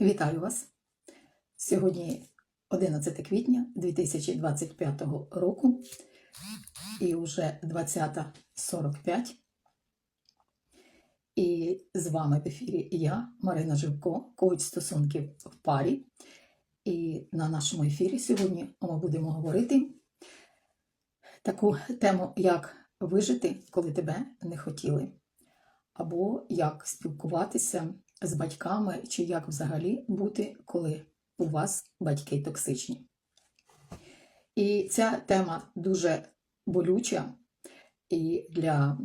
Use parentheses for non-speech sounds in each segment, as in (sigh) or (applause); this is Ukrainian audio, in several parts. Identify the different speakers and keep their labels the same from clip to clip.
Speaker 1: Вітаю вас! Сьогодні 11 квітня 2025 року і вже 20.45. І з вами в ефірі я, Марина Живко, коуч стосунків в парі. І на нашому ефірі сьогодні ми будемо говорити таку тему, як вижити, коли тебе не хотіли, або як спілкуватися з батьками, чи як взагалі бути, коли у вас батьки токсичні. І ця тема дуже болюча і для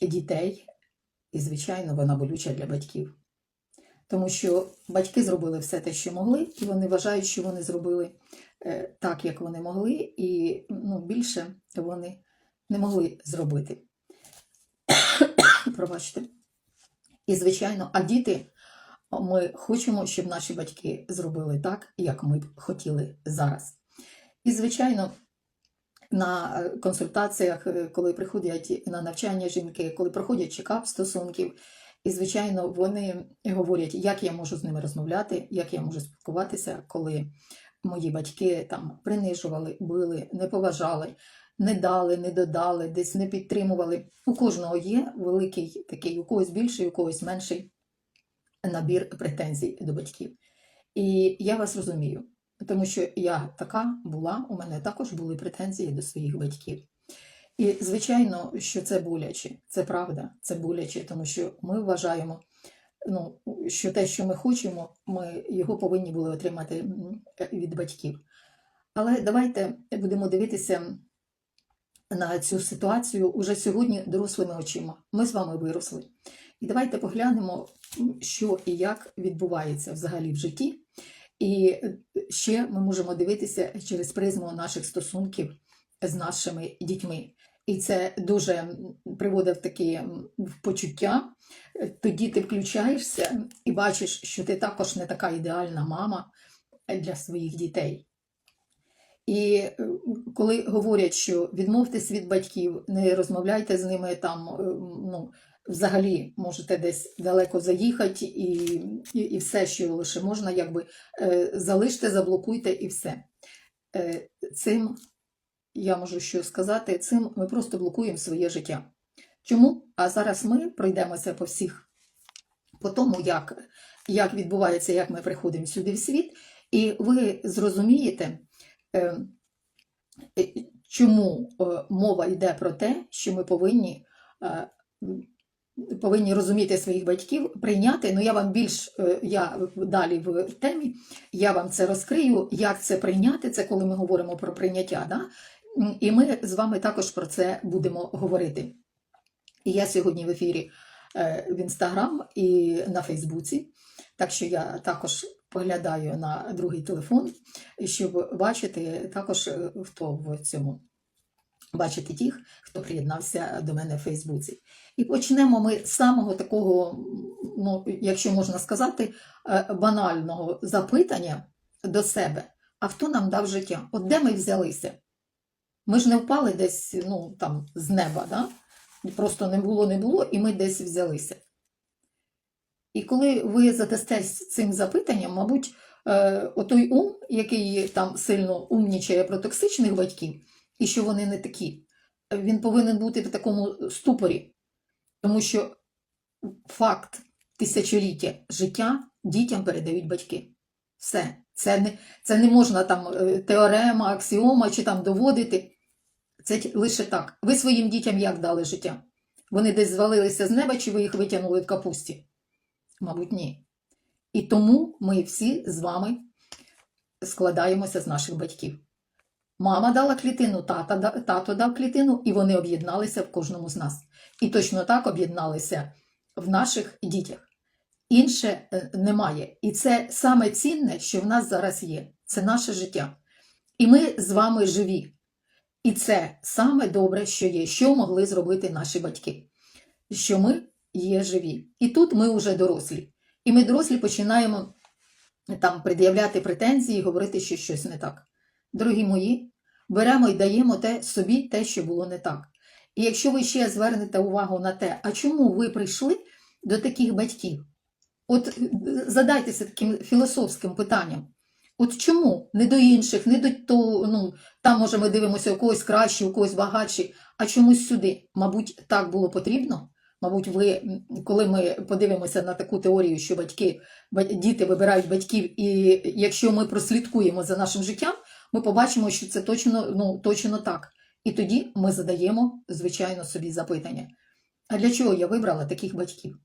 Speaker 1: дітей, і, звичайно, вона болюча для батьків. Тому що батьки зробили все те, що могли, і вони вважають, що вони зробили е, так, як вони могли, і ну, більше вони не могли зробити. (coughs) Пробачте. І, звичайно, а діти, ми хочемо, щоб наші батьки зробили так, як ми б хотіли зараз. І, звичайно, на е, консультаціях, е, коли приходять на навчання жінки, коли проходять чекап стосунків, і, звичайно, вони говорять, як я можу з ними розмовляти, як я можу спілкуватися, коли мої батьки там принижували, били, не поважали, не дали, не додали, десь не підтримували. У кожного є великий такий, у когось більший, у когось менший набір претензій до батьків. І я вас розумію, тому що я така була, у мене також були претензії до своїх батьків. І, звичайно, що це боляче, це правда, це боляче, тому що ми вважаємо, ну, що те, що ми хочемо, ми його повинні були отримати від батьків. Але давайте будемо дивитися на цю ситуацію уже сьогодні дорослими очима. Ми з вами виросли. І давайте поглянемо, що і як відбувається взагалі в житті. І ще ми можемо дивитися через призму наших стосунків з нашими дітьми. І це дуже приводить в такі почуття. Е, Тоді ти включаєшся і бачиш, що ти також не така ідеальна мама для своїх дітей. І е, коли говорять, що відмовтесь від батьків, не розмовляйте з ними там, е, ну, взагалі можете десь далеко заїхати, і, і, і все, що лише можна, якби е, залиште, заблокуйте і все. Е, Цим я можу що сказати, цим ми просто блокуємо своє життя. Чому? А зараз ми пройдемося по всіх, по тому, як, як відбувається, як ми приходимо сюди в світ, і ви зрозумієте, е, е, чому е, мова йде про те, що ми повинні. Повинні розуміти своїх батьків, прийняти. Ну я вам більш е, я далі в темі, я вам це розкрию, як це прийняти. Це коли ми говоримо про прийняття. Да? І ми з вами також про це будемо говорити. І я сьогодні в ефірі е, в Інстаграм і на Фейсбуці, так що я також поглядаю на другий телефон, щоб бачити також, е, хто в цьому. Бачити тих, хто приєднався до мене в Фейсбуці. І почнемо ми з самого такого, ну, якщо можна сказати, е, банального запитання до себе: а хто нам дав життя? От де ми взялися? Ми ж не впали десь ну, там, з неба, да? просто не було, не було, і ми десь взялися. І коли ви задастесь цим запитанням, мабуть, е, отой ум, який там сильно умнічає про токсичних батьків, і що вони не такі, він повинен бути в такому ступорі, тому що факт тисячоліття життя дітям передають батьки. Все. Це не, це не можна там е, теорема, аксіома чи там доводити. Це лише так. Ви своїм дітям як дали життя? Вони десь звалилися з неба, чи ви їх витягнули в капусті? Мабуть, ні. І тому ми всі з вами складаємося з наших батьків. Мама дала клітину, тата, тато дав клітину, і вони об'єдналися в кожному з нас. І точно так об'єдналися в наших дітях. Інше е, немає. І це саме цінне, що в нас зараз є. Це наше життя. І ми з вами живі. І це саме добре, що є, що могли зробити наші батьки. Що ми є живі. І тут ми вже дорослі. І ми дорослі починаємо там пред'являти претензії говорити, що щось не так. Дорогі мої, беремо і даємо те, собі те, що було не так. І якщо ви ще звернете увагу на те, а чому ви прийшли до таких батьків? От е, задайтеся таким філософським питанням. От чому не до інших, не до того, ну там може ми дивимося у когось краще, у когось багатше, а чомусь сюди? Мабуть, так було потрібно. Мабуть, ви, коли ми подивимося на таку теорію, що батьки, діти вибирають батьків, і якщо ми прослідкуємо за нашим життям, ми побачимо, що це точно, ну, точно так. І тоді ми задаємо, звичайно, собі запитання: а для чого я вибрала таких батьків?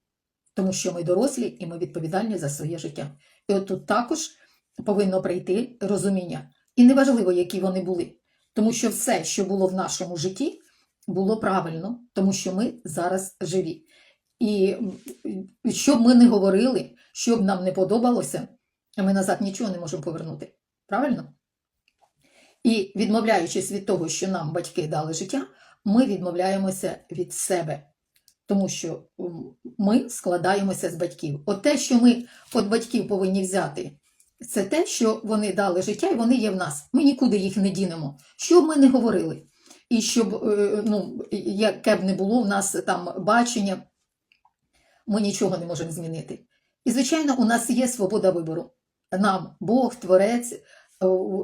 Speaker 1: Тому що ми дорослі і ми відповідальні за своє життя. І от тут також повинно прийти розуміння. І неважливо, які вони були, тому що все, що було в нашому житті, було правильно, тому що ми зараз живі. І м, що б ми не говорили, що б нам не подобалося, ми назад нічого не можемо повернути. Правильно? І відмовляючись від того, що нам батьки дали життя, ми відмовляємося від себе, тому що ми складаємося з батьків. От те, що ми від батьків повинні взяти, це те, що вони дали життя, і вони є в нас. Ми нікуди їх не дінемо. Що б ми не говорили, і щоб е, ну, яке б не було в нас там бачення, ми нічого не можемо змінити. І, звичайно, у нас є свобода вибору. Нам Бог, Творець,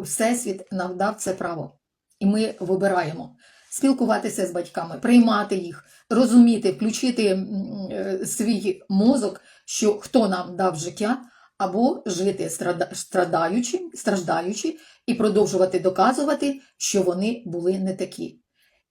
Speaker 1: Всесвіт нам дав це право. І ми вибираємо спілкуватися з батьками, приймати їх, розуміти, включити е, свій мозок, що хто нам дав життя, або жити страдаючи, страждаючи і продовжувати доказувати, що вони були не такі.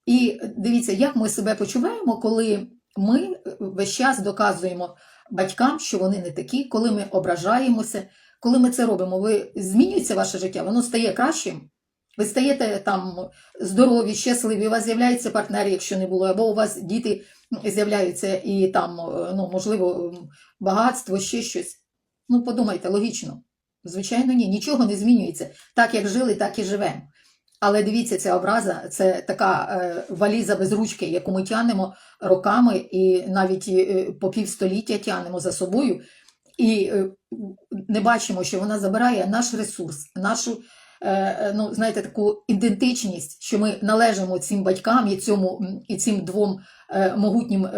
Speaker 1: І дивіться, як ми себе почуваємо, коли ми весь час доказуємо батькам, що вони не такі, коли ми ображаємося, коли ми це робимо, ви змінюється ваше життя, воно стає кращим. Ви стаєте там здорові, щасливі, у вас з'являється партнер, якщо не було, або у вас діти з'являються і там, ну, можливо, багатство, ще щось. Ну, подумайте, логічно. Звичайно, ні, нічого не змінюється. Так як жили, так і живемо. Але дивіться, ця образа це така е, валіза без ручки, яку ми тягнемо роками і навіть е, по півстоліття тягнемо за собою, і е, не бачимо, що вона забирає наш ресурс, нашу, е, е, ну, знаєте, таку ідентичність, що ми належимо цим батькам і, цьому, і цим двом могутнім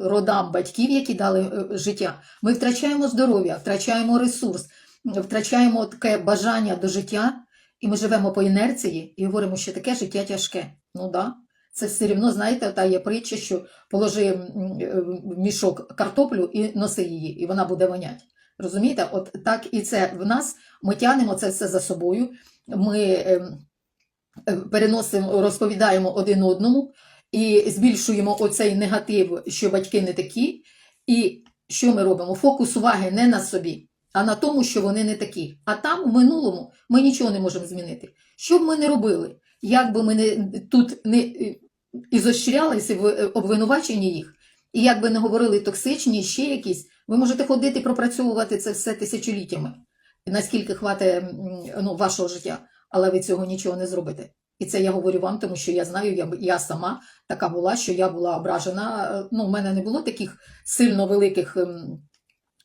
Speaker 1: родам батьків, які дали життя. Ми втрачаємо здоров'я, втрачаємо ресурс, втрачаємо таке бажання до життя. І ми живемо по інерції і говоримо, що таке життя тяжке. Ну да. Це все рівно, знаєте, та є притча, що положи е, в мішок картоплю і носи її, і вона буде вонять. Розумієте? От так і це в нас. Ми тягнемо це все за собою. Ми ем, е, переносимо, розповідаємо один одному і збільшуємо оцей негатив, що батьки не такі. І що ми робимо? Фокус уваги не на собі, а на тому, що вони не такі. А там, в минулому, ми нічого не можемо змінити. Що б ми не робили, як би ми не, тут не ізощрялися в е, обвинуваченні їх, і як би не говорили токсичні, ще якісь, ви можете ходити пропрацьовувати це все тисячоліттями, наскільки хватить м, ну, вашого життя, але ви цього нічого не зробите. І це я говорю вам, тому що я знаю, я, я сама така була, що я була ображена. Е, Ну, в мене не було таких сильно великих, ем,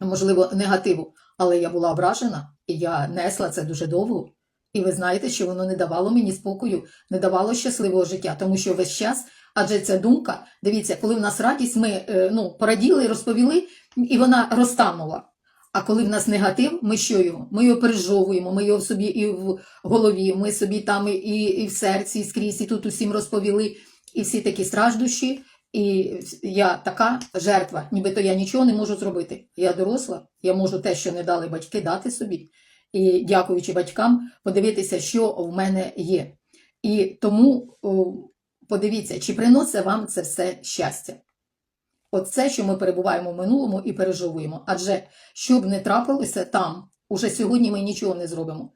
Speaker 1: можливо, негативу, але я була ображена, і я несла це дуже довго. І ви знаєте, що воно не давало мені спокою, не давало щасливого життя, тому що весь час, адже ця думка, дивіться, коли в нас радість, ми е, ну, пораділи, розповіли, і вона розтанула. А коли в нас негатив, ми що його? Ми його пережовуємо, ми його собі і в голові, ми собі там і, і в серці, і скрізь, і тут усім розповіли, і всі такі страждущі, і я така жертва, нібито я нічого не можу зробити. Я доросла, я можу те, що не дали батьки, дати собі. І дякуючи батькам, подивитися, що в мене є. І тому подивіться, чи приносить вам це все щастя. Оце, що ми перебуваємо в минулому і пережовуємо. Адже що б не трапилося там, уже сьогодні ми нічого не зробимо.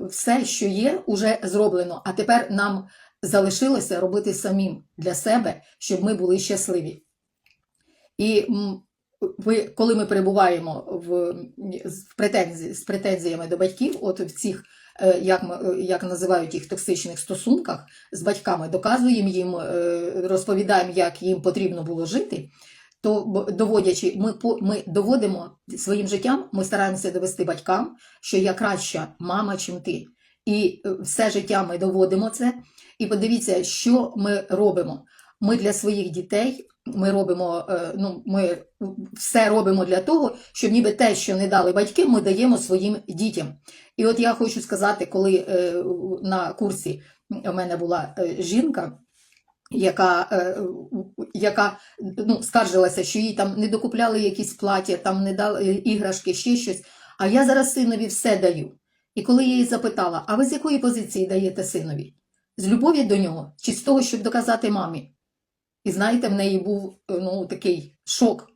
Speaker 1: Все, що є, уже зроблено. А тепер нам залишилося робити самим для себе, щоб ми були щасливі. І м, ви, коли ми перебуваємо в, в претензії, з претензіями до батьків, от в цих, е, як, ми- як називають їх, токсичних стосунках з батьками, доказуємо їм, е, розповідаємо, як їм потрібно було жити, то доводячи, ми, ми доводимо своїм життям, ми стараємося довести батькам, що я краща мама, чим ти. І е, все життя ми доводимо це. І подивіться, що ми робимо. Ми для своїх дітей ми робимо, е, ну, ми все робимо для того, щоб ніби те, що не дали батьки, ми даємо своїм дітям. І от я хочу сказати, коли е, на курсі у мене була е, жінка, яка, яка ну, скаржилася, що їй там не докупляли якісь плаття, там не дали іграшки, ще щось. А я зараз синові все даю. І коли я її запитала, а ви з якої позиції даєте синові? З любові до нього чи з того, щоб доказати мамі? І знаєте, в неї був е, ну, такий шок,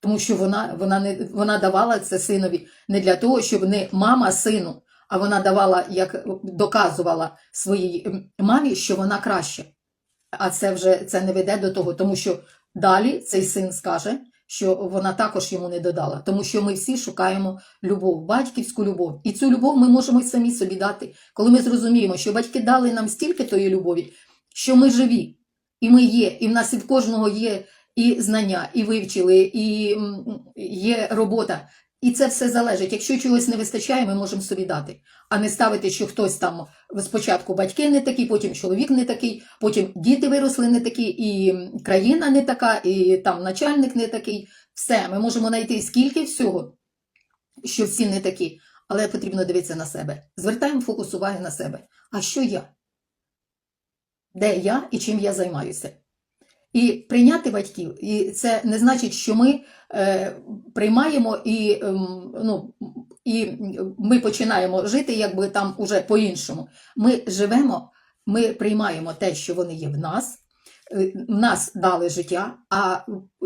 Speaker 1: тому що вона, вона, не, вона давала це синові не для того, щоб не мама сину, а вона давала, як доказувала своїй мамі, що вона краще. А це вже це не веде до того, тому що далі цей син скаже, що вона також йому не додала, тому що ми всі шукаємо любов, батьківську любов. І цю любов ми можемо й самі собі дати, коли ми зрозуміємо, що батьки дали нам стільки тої любові, що ми живі, і ми є, і в нас і в кожного є і знання, і вивчили, і є робота. І це все залежить. Якщо чогось не вистачає, ми можемо собі дати, а не ставити, що хтось там спочатку батьки не такі, потім чоловік не такий, потім діти виросли не такі, і країна не така, і там начальник не такий. Все, ми можемо знайти скільки всього, що всі не такі, але потрібно дивитися на себе. Звертаємо фокус уваги на себе. А що я? Де я і чим я займаюся? І прийняти батьків, і це не значить, що ми е, приймаємо і, е, ну, і ми починаємо жити якби там уже по-іншому. Ми живемо, ми приймаємо те, що вони є в нас, нас дали життя, а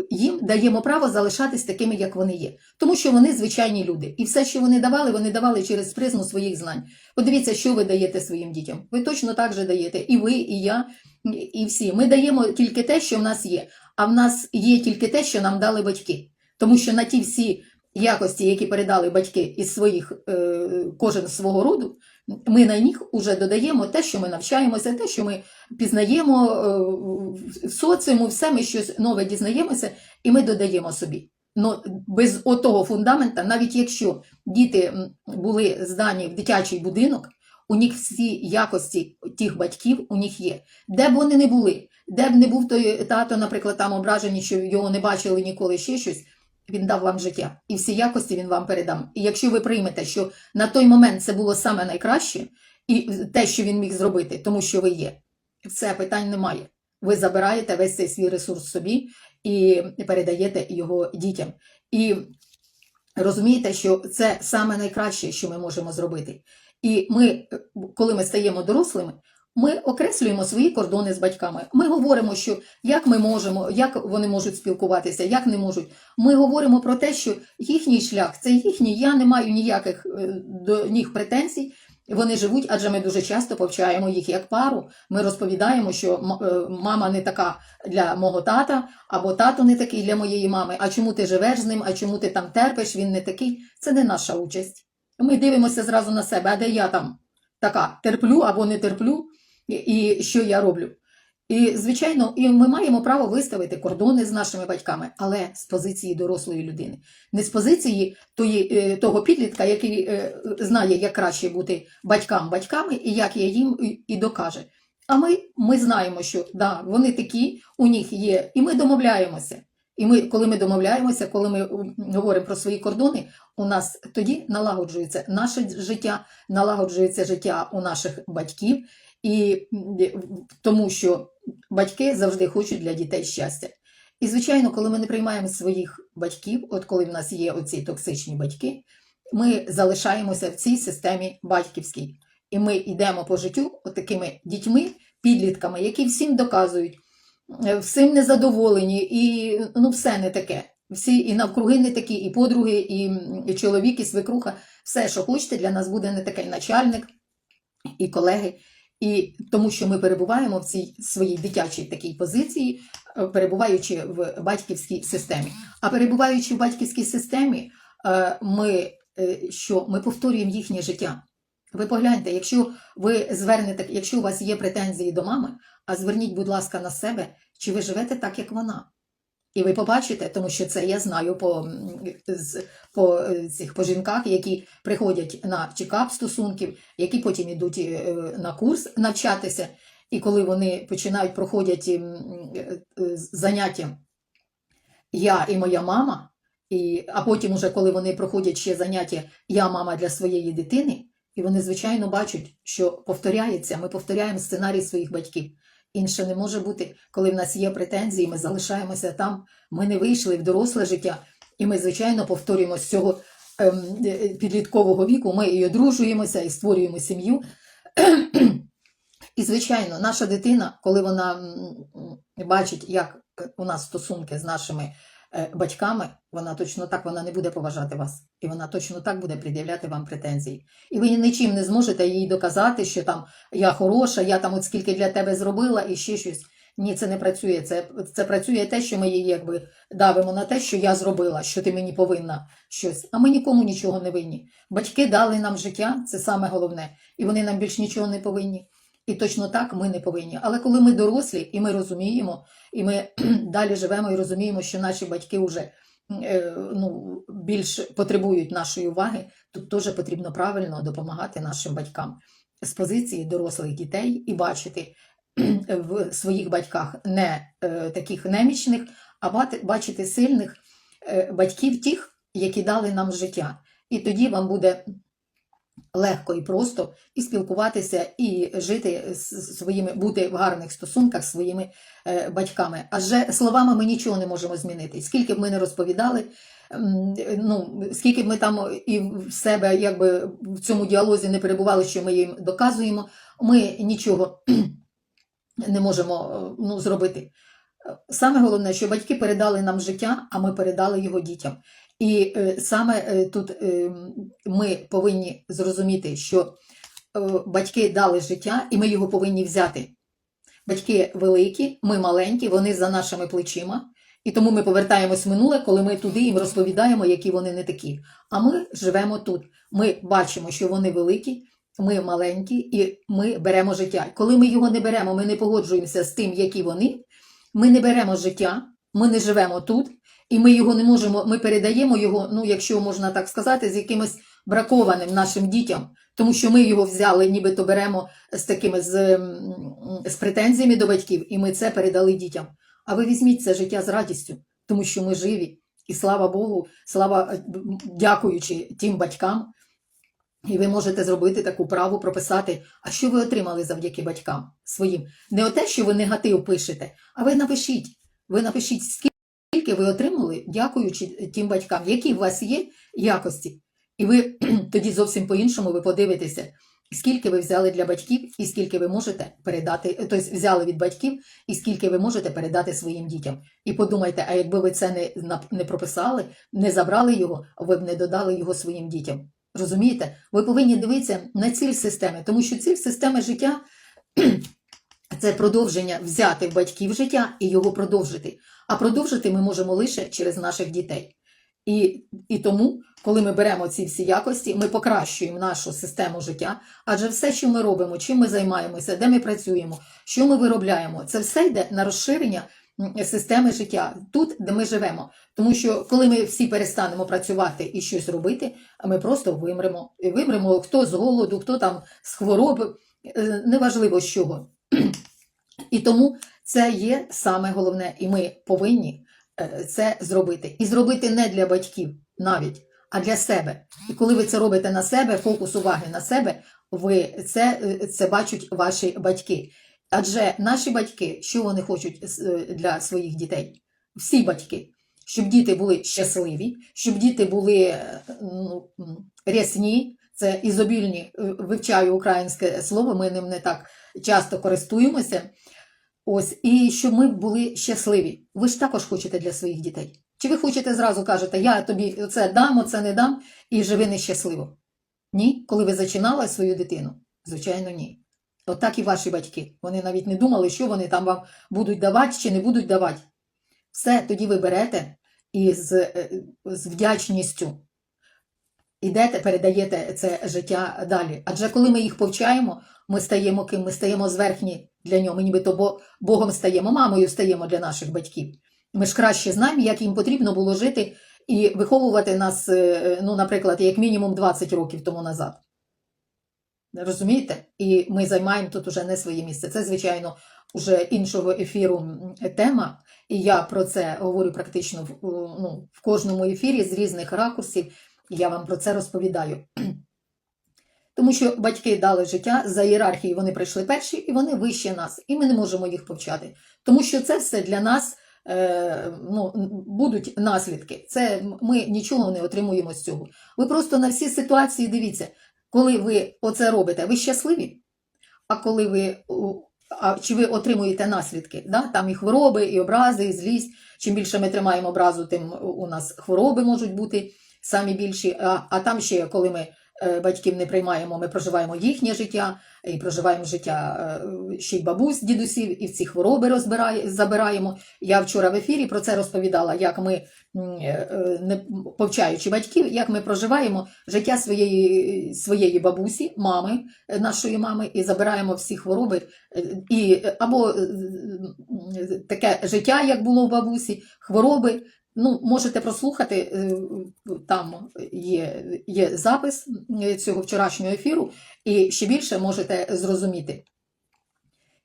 Speaker 1: їм даємо право залишатись такими, як вони є. Тому що вони звичайні люди. І все, що вони давали, вони давали через призму своїх знань. Подивіться, що ви даєте своїм дітям. Ви точно так же даєте. І ви, і я, і всі. Ми даємо тільки те, що в нас є. А в нас є тільки те, що нам дали батьки. Тому що на ті всі якості, які передали батьки із своїх, е, кожен свого роду, ми на них вже додаємо те, що ми навчаємося, те, що ми пізнаємо е, в соціуму, все ми щось нове дізнаємося, і ми додаємо собі. Ну, без отого фундамента, навіть якщо діти були здані в дитячий будинок, у них всі якості тих батьків у них є. Де б вони не були, де б не був той тато, наприклад, там ображений, що його не бачили ніколи ще щось, він дав вам життя. І всі якості він вам передам. І якщо ви приймете, що на той момент це було саме найкраще, і те, що він міг зробити, тому що ви є, все питань немає. Ви забираєте весь цей свій ресурс собі і передаєте його дітям. І розумієте, що це саме найкраще, що ми можемо зробити. І ми, коли ми стаємо дорослими, ми окреслюємо свої кордони з батьками. Ми говоримо, що як ми можемо, як вони можуть спілкуватися, як не можуть. Ми говоримо про те, що їхній шлях це їхній. Я не маю ніяких е, до них претензій. Вони живуть, адже ми дуже часто повчаємо їх як пару. Ми розповідаємо, що е, мама не така для мого тата, або тато не такий для моєї мами. А чому ти живеш з ним? А чому ти там терпиш? Він не такий. Це не наша участь. Ми дивимося зразу на себе, а де я там така терплю або не терплю, і, що я роблю. І, звичайно, і ми маємо право виставити кордони з нашими батьками, але з позиції дорослої людини, не з позиції тої, е, того підлітка, який е, знає, як краще бути батькам батьками і як я їм і докаже. А ми, ми знаємо, що да, вони такі, у них є, і ми домовляємося. І ми, коли ми домовляємося, коли ми говоримо про свої кордони, у нас тоді налагоджується наше життя, налагоджується життя у наших батьків, і тому що батьки завжди хочуть для дітей щастя. І, звичайно, коли ми не приймаємо своїх батьків, от коли в нас є оці токсичні батьки, ми залишаємося в цій системі батьківській. І ми йдемо по життю такими дітьми, підлітками, які всім доказують, е, всім незадоволені, і ну все не таке. Всі і навкруги не такі, і подруги, і, чоловік, і свекруха. Все, що хочете, для нас буде не такий начальник і колеги. І тому, що ми перебуваємо в цій своїй дитячій такій позиції, е, перебуваючи в батьківській системі. А перебуваючи в батьківській системі, е, ми е, що ми повторюємо їхнє життя. Ви погляньте, якщо ви звернете, якщо у вас є претензії до мами, а зверніть, будь ласка, на себе, чи ви живете так, як вона. І ви побачите, тому що це я знаю по, по е, цих по жінках, які приходять на чекап стосунків, які потім йдуть е, на курс навчатися. І коли вони починають проходять е, заняття я і моя мама, і, а потім, уже коли вони проходять ще заняття я мама для своєї дитини, і вони, звичайно, бачать, що повторяється, ми повторяємо сценарій своїх батьків. Інше не може бути, коли в нас є претензії, ми залишаємося там, ми не вийшли в доросле життя, і ми, звичайно, повторюємо з цього ем, е, підліткового віку, ми і одружуємося, і створюємо сім'ю. (clears throat) І, звичайно, наша дитина, коли вона бачить, як е, у нас стосунки з нашими е, батьками, вона точно так вона не буде поважати вас, і вона точно так буде пред'являти вам претензії. І ви нічим не зможете їй доказати, що там я хороша, я там от скільки для тебе зробила, і ще щось. Ні, це не працює. Це, це працює те, що ми її якби давимо на те, що я зробила, що ти мені повинна щось. А ми нікому нічого не винні. Батьки дали нам життя, це саме головне, і вони нам більш нічого не повинні. І точно так ми не повинні. Але коли ми дорослі і ми розуміємо, і ми (clears throat) далі живемо і розуміємо, що наші батьки вже е, ну, більш потребують нашої уваги, тут теж потрібно правильно допомагати нашим батькам з позиції дорослих дітей і бачити (clears throat) в своїх батьках не е, таких немічних, а бачити сильних е, батьків тих, які дали нам життя. І тоді вам буде легко і просто і спілкуватися, і жити з своїми, бути в гарних стосунках з своїми е, батьками. Адже словами ми нічого не можемо змінити. Скільки б ми не розповідали, ну, скільки б ми там і в себе якби в цьому діалозі не перебували, що ми їм доказуємо, ми нічого (clears throat) не можемо е, ну, зробити. Саме головне, що батьки передали нам життя, а ми передали його дітям. І е, саме е, тут е, ми повинні зрозуміти, що батьки дали життя, і ми його повинні взяти. Батьки великі, ми маленькі, вони за нашими плечима. І тому ми повертаємось в минуле, коли ми туди їм розповідаємо, які вони не такі. А ми живемо тут. Ми бачимо, що вони великі, ми маленькі, і ми беремо життя. Коли ми його не беремо, ми не погоджуємося з тим, які вони. Ми не беремо життя, ми не живемо тут, і ми його не можемо, ми передаємо його, ну, якщо можна так сказати, з якимось бракованим нашим дітям, тому що ми його взяли, нібито беремо з такими з, з претензіями до батьків, і ми це передали дітям. А ви візьміть це життя з радістю, тому що ми живі, і слава Богу, слава е, дякуючи тим батькам. І ви можете зробити таку праву, прописати, а що ви отримали завдяки батькам своїм. Не те, що ви негатив пишете, а ви напишіть. Ви напишіть, скільки ви отримали, дякуючи тим батькам, які у вас є якості. І ви (clears throat) тоді зовсім по-іншому ви подивитеся, скільки ви взяли для батьків, і скільки ви можете передати, тобто взяли від батьків, і скільки ви можете передати своїм дітям. І подумайте, а якби ви це не, не прописали, не забрали його, ви б не додали його своїм дітям. Розумієте? Ви повинні дивитися на ціль системи, тому що ціль системи життя (clears throat) це продовження взяти батьків життя і його продовжити. А продовжити ми можемо лише через наших дітей. І, і тому, коли ми беремо ці всі якості, ми покращуємо нашу систему життя, адже все, що ми робимо, чим ми займаємося, де ми працюємо, що ми виробляємо, це все йде на розширення системи життя тут, де ми живемо. Тому що коли ми всі перестанемо працювати і щось робити, ми просто вимремо. Вимремо хто з голоду, хто там з хвороби, е, неважливо з чого. І тому це є саме головне, і ми повинні е, це зробити. І зробити не для батьків навіть, а для себе. І коли ви це робите на себе, фокус уваги на себе, ви це, е, це бачать ваші батьки. Адже наші батьки, що вони хочуть е, для своїх дітей? Всі батьки, щоб діти були щасливі, щоб діти були ну, рясні, це ізобільні, вивчаю українське слово, ми ним не так часто користуємося. Ось, і щоб ми були щасливі. Ви ж також хочете для своїх дітей. Чи ви хочете зразу кажете, я тобі це дам, оце не дам, і живи нещасливо? Ні, коли ви зачинали свою дитину? Звичайно, ні. Отак і ваші батьки. Вони навіть не думали, що вони там вам будуть давати чи не будуть давати. Все, тоді ви берете і з, е, з вдячністю ідете, передаєте це життя далі. Адже коли ми їх повчаємо, ми стаємо ким? Ми стаємо зверхні для нього. Ми нібито бо- Богом стаємо, мамою стаємо для наших батьків. Ми ж краще знаємо, як їм потрібно було жити і виховувати нас, е, ну, наприклад, як мінімум 20 років тому назад. Розумієте? І ми займаємо тут уже не своє місце. Це, звичайно, уже іншого ефіру тема. І я про це говорю практично в, ну, в кожному ефірі з різних ракурсів. Я вам про це розповідаю. Тому що батьки дали життя за ієрархією, вони прийшли перші, і вони вище нас, і ми не можемо їх повчати. Тому що це все для нас е, ну, будуть наслідки. Це ми нічого не отримуємо з цього. Ви просто на всі ситуації дивіться, коли ви оце робите, ви щасливі, а коли ви. А чи ви отримуєте наслідки? Да? Там і хвороби, і образи, і злість. Чим більше ми тримаємо образу, тим у нас хвороби можуть бути самі більші. А, а там ще, коли ми батьків не приймаємо, ми проживаємо їхнє життя, і проживаємо життя е, ще й бабусь, дідусів, і в ці хвороби розбирає, забираємо. Я вчора в ефірі про це розповідала, як ми, е, е, не повчаючи батьків, як ми проживаємо життя своєї, своєї бабусі, мами, е, нашої мами, і забираємо всі хвороби, е, і, е, або е, е, таке життя, як було в бабусі, хвороби. Ну, можете прослухати, е, там є, є запис е, цього вчорашнього ефіру, і ще більше можете зрозуміти.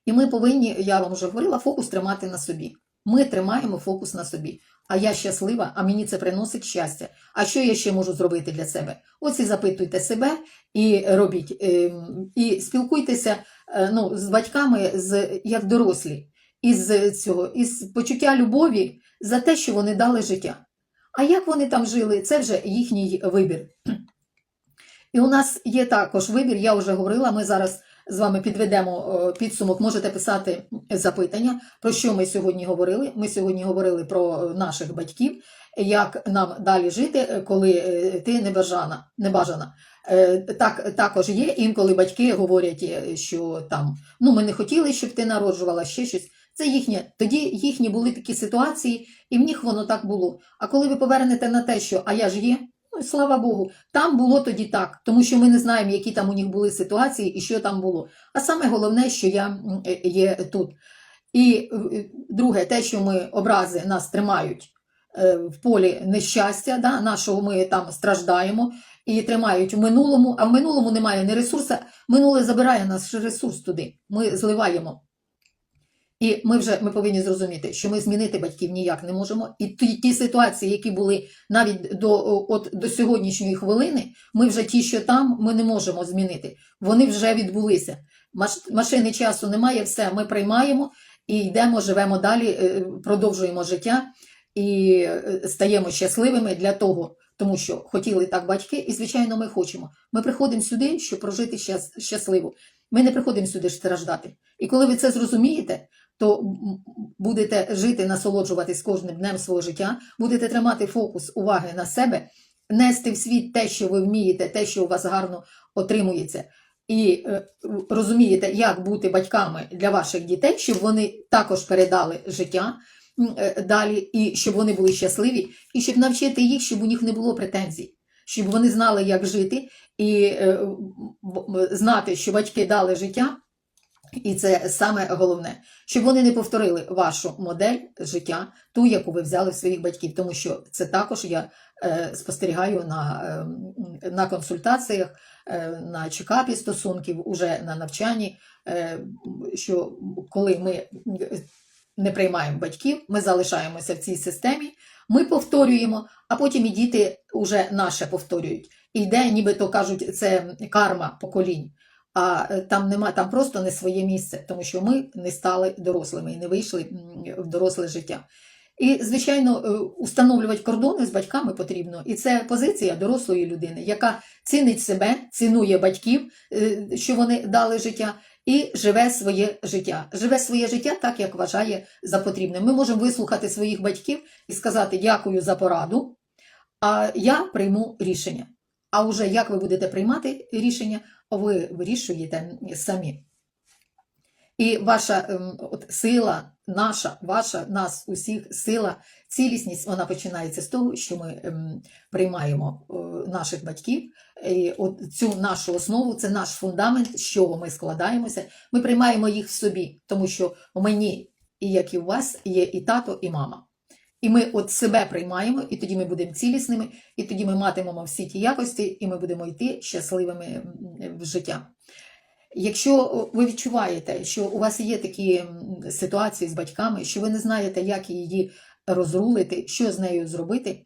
Speaker 1: І ми повинні, я вам вже говорила, фокус тримати на собі. Ми тримаємо фокус на собі. А я щаслива, а мені це приносить щастя. А що я ще можу зробити для себе? Ось і запитуйте себе і робіть. Ем, І спілкуйтеся е, ну, з батьками з, як дорослі, із цього, із почуття любові за те, що вони дали життя. А як вони там жили, це вже їхній вибір. І у нас є також вибір, я вже говорила, ми зараз з вами підведемо е, підсумок, можете писати запитання, про що ми сьогодні говорили. Ми сьогодні говорили про наших батьків, як нам далі жити, е, коли е, ти небажана. небажана. Е, Так, також є інколи батьки говорять, е, що там ну ми не хотіли, щоб ти народжувала ще щось. Це їхнє. Тоді їхні були такі ситуації, і в них воно так було. А коли ви повернете на те, що а я ж є, ну слава Богу, там було тоді так, тому що ми не знаємо, які там у них були ситуації і що там було. А саме головне, що я е, є тут. І е, друге, те, що ми образи нас тримають е, в полі нещастя, да, нашого ми там страждаємо і тримають в минулому, а в минулому немає ні ресурсу. Минуле забирає наш ресурс туди. Ми зливаємо. І ми вже ми повинні зрозуміти, що ми змінити батьків ніяк не можемо. І ті, ті ситуації, які були навіть до, от, до сьогоднішньої хвилини, ми вже ті, що там, ми не можемо змінити. Вони вже відбулися. Маш, машини часу немає, все, ми приймаємо і йдемо, живемо далі, е, продовжуємо життя і е, стаємо щасливими для того, тому що хотіли так батьки, і звичайно, ми хочемо. Ми приходимо сюди, щоб прожити щас, щасливо. Ми не приходимо сюди страждати. І коли ви це зрозумієте, то будете жити, насолоджуватись кожним днем свого життя, будете тримати фокус уваги на себе, нести в світ те, що ви вмієте, те, що у вас гарно отримується, і е, розумієте, як бути батьками для ваших дітей, щоб вони також передали життя е, далі, і щоб вони були щасливі, і щоб навчити їх, щоб у них не було претензій, щоб вони знали, як жити, і е, знати, що батьки дали життя. І це саме головне, щоб вони не повторили вашу модель життя, ту, яку ви взяли в своїх батьків, тому що це також я е, спостерігаю на, е, на консультаціях, е, на чекапі стосунків, уже на навчанні, е, що коли ми не приймаємо батьків, ми залишаємося в цій системі, ми повторюємо, а потім і діти вже наше повторюють. І йде, нібито кажуть, це карма поколінь. А е, там нема, там просто не своє місце, тому що ми не стали дорослими і не вийшли в доросле життя. І, звичайно, е, установлювати кордони з батьками потрібно. І це позиція дорослої людини, яка цінить себе, цінує батьків, е, що вони дали життя, і живе своє життя. Живе своє життя так, як вважає за потрібне. Ми можемо вислухати своїх батьків і сказати дякую за пораду, а я прийму рішення. А вже як ви будете приймати рішення, ви вирішуєте самі. І ваша ем, от, сила, наша, ваша, нас, усіх сила, цілісність, вона починається з того, що ми ем, приймаємо е, наших батьків. І от цю нашу основу, це наш фундамент, з чого ми складаємося. Ми приймаємо їх в собі, тому що у мені, як і у вас, є і тато, і мама. І ми от себе приймаємо, і тоді ми будемо цілісними, і тоді ми матимемо всі ті якості, і ми будемо йти щасливими в життя. Якщо ви відчуваєте, що у вас є такі ситуації з батьками, що ви не знаєте, як її розрулити, що з нею зробити,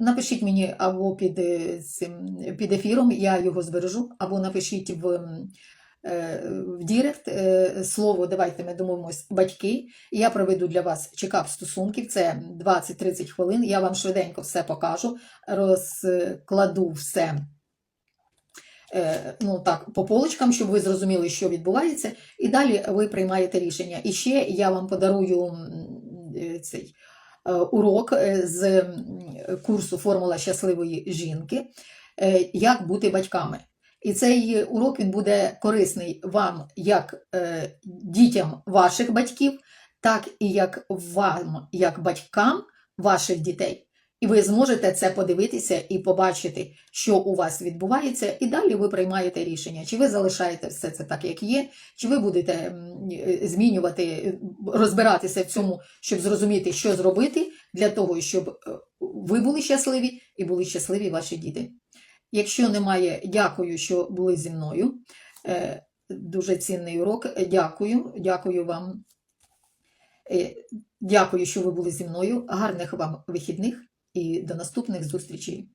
Speaker 1: напишіть мені або під, е, під ефіром, я його збережу, або напишіть в, в Дірект е, слово, давайте ми домовимось, батьки, я проведу для вас чекап стосунків, це 20-30 хвилин, я вам швиденько все покажу, розкладу все е, ну так, по полочкам, щоб ви зрозуміли, що відбувається, і далі ви приймаєте рішення. І ще я вам подарую е, цей е, урок е, з курсу Формула щасливої жінки, е, як бути батьками. І цей урок він буде корисний вам як е, дітям ваших батьків, так і як вам, як батькам ваших дітей. І ви зможете це подивитися і побачити, що у вас відбувається, і далі ви приймаєте рішення, чи ви залишаєте все це так, як є, чи ви будете е, змінювати, е, розбиратися в цьому, щоб зрозуміти, що зробити для того, щоб е, ви були щасливі і були щасливі ваші діти. Якщо немає, дякую, що були зі мною. Е, Дуже цінний урок. Дякую, дякую вам. Е, Дякую, що ви були зі мною. Гарних вам вихідних і до наступних зустрічей.